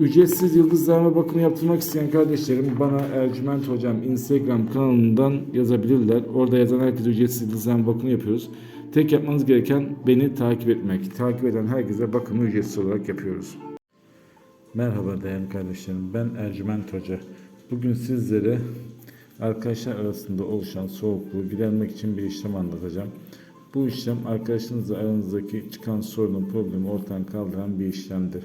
Ücretsiz yıldızlama bakımı yaptırmak isteyen kardeşlerim bana Ercüment Hocam Instagram kanalından yazabilirler. Orada yazan herkese ücretsiz yıldızlama bakımı yapıyoruz. Tek yapmanız gereken beni takip etmek. Takip eden herkese bakımı ücretsiz olarak yapıyoruz. Merhaba değerli kardeşlerim. Ben Ercüment Hoca. Bugün sizlere arkadaşlar arasında oluşan soğukluğu gidermek için bir işlem anlatacağım. Bu işlem arkadaşınızla aranızdaki çıkan sorunun problemi ortadan kaldıran bir işlemdir.